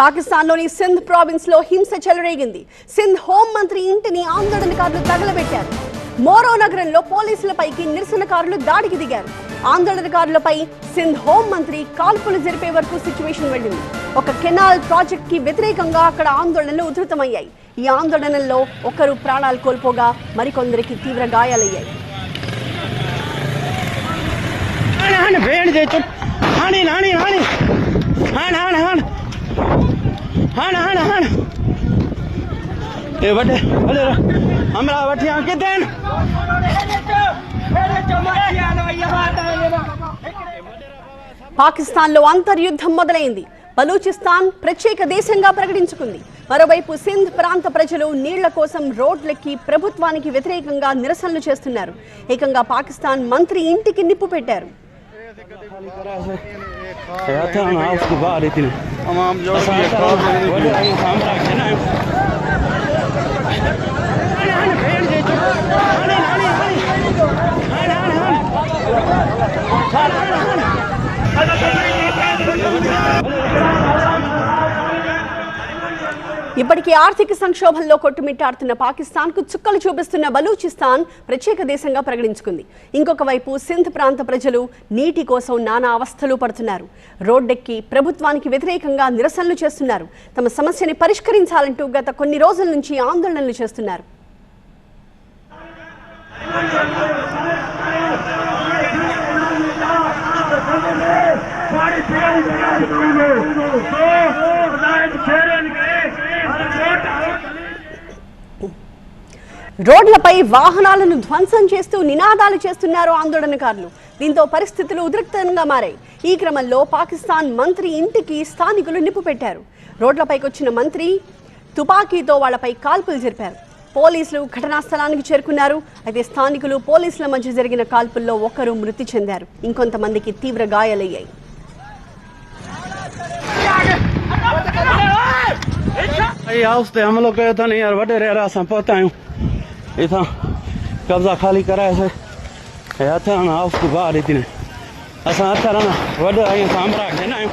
పాకిస్తాన్లోని సింధ్ ప్రావిన్స్లో హింస చెలరేగింది. సింధ్ హోం మంత్రి ఇంటిని ఆందోళనకారులు తగలబెట్టారు. మోరో నగరంలో పోలీసులపైకి నిరసనకారులు దాడికి దిగారు. ఆందోళనకారులపై సింధ్ హోం మంత్రి కాల్పులు జరిపే వరకు సిచ్యువేషన్ వెళ్ళింది. ఒక కెనాల్ ప్రాజెక్ట్కి వ్యతిరేకంగా అక్కడ ఆందోళనలు ఉధృతమయ్యాయి. ఈ ఆందోళనల్లో ఒకరు ప్రాణాలు కోల్పోగా మరికొందరికి తీవ్ర గాయాలయ్యాయి. ಹಾಣ ಹಾಣ ಹಾಣ ಏ ಬಟ್ಟೆ ಅದೇ ಅಮರಾವತಿ ಹಾಕಿದ್ದೇನು పాకిస్తాన్లో అంతర్యుద్ధం మొదలైంది. బలూచిస్తాన్ ప్రత్యేక దేశంగా ప్రకటించుకుంది. మరోవైపు సింధ్ ప్రాంత ప్రజలు నీళ్ళ కోసం రోడ్లెక్కి ప్రభుత్వానికి వ్యతిరేకంగా నిరసనలు చేస్తున్నారు. ఏకంగా పాకిస్తాన్ మంత్రి ఇంటికి నిప్పు పెట్టారు. तमाम जो ఇప్పటికీ ఆర్థిక సంక్షోభంలో కొట్టుమిట్టాడుతున్న పాకిస్తాన్కు చుక్కలు చూపిస్తున్న బలూచిస్తాన్ ప్రత్యేక దేశంగా ప్రకటించుకుంది. ఇంకొక వైపు సింధ్ ప్రాంత ప్రజలు నీటి కోసం నానా అవస్థలు పడుతున్నారు. రోడ్డెక్కి ప్రభుత్వానికి వ్యతిరేకంగా నిరసనలు చేస్తున్నారు. తమ సమస్యని పరిష్కరించాలంటూ గత కొన్ని రోజుల నుంచి ఆందోళనలు చేస్తున్నారు. రోడ్లపై వాహనాలను ధ్వంసం చేస్తూ నినాదాలు చేస్తున్నారు ఆందోళనకారులు దీంతో పరిస్థితులు ఉద్రిక్తంగా మారాయి ఈ క్రమంలో పాకిస్తాన్ మంత్రి ఇంటికి స్థానికులు నిప్పు పెట్టారు రోడ్లపైకి వచ్చిన మంత్రి తుపాకీతో వాళ్లపై కాల్పులు జరిపారు పోలీసులు ఘటనా స్థలానికి చేరుకున్నారు అయితే స్థానికులు పోలీసుల మధ్య జరిగిన కాల్పుల్లో ఒకరు మృతి చెందారు ఇంకొంతమందికి తీవ్ర గాయాలయ్యాయి भाई हाउस ते हमलो कयो अथनि यार वॾे रेरा असां पहुता आहियूं इथां कब्ज़ा ख़ाली कराए से ऐं हथ हण आफ़ बाहि हिते असां हथ हण वॾा आहियूं सामराट न आहियूं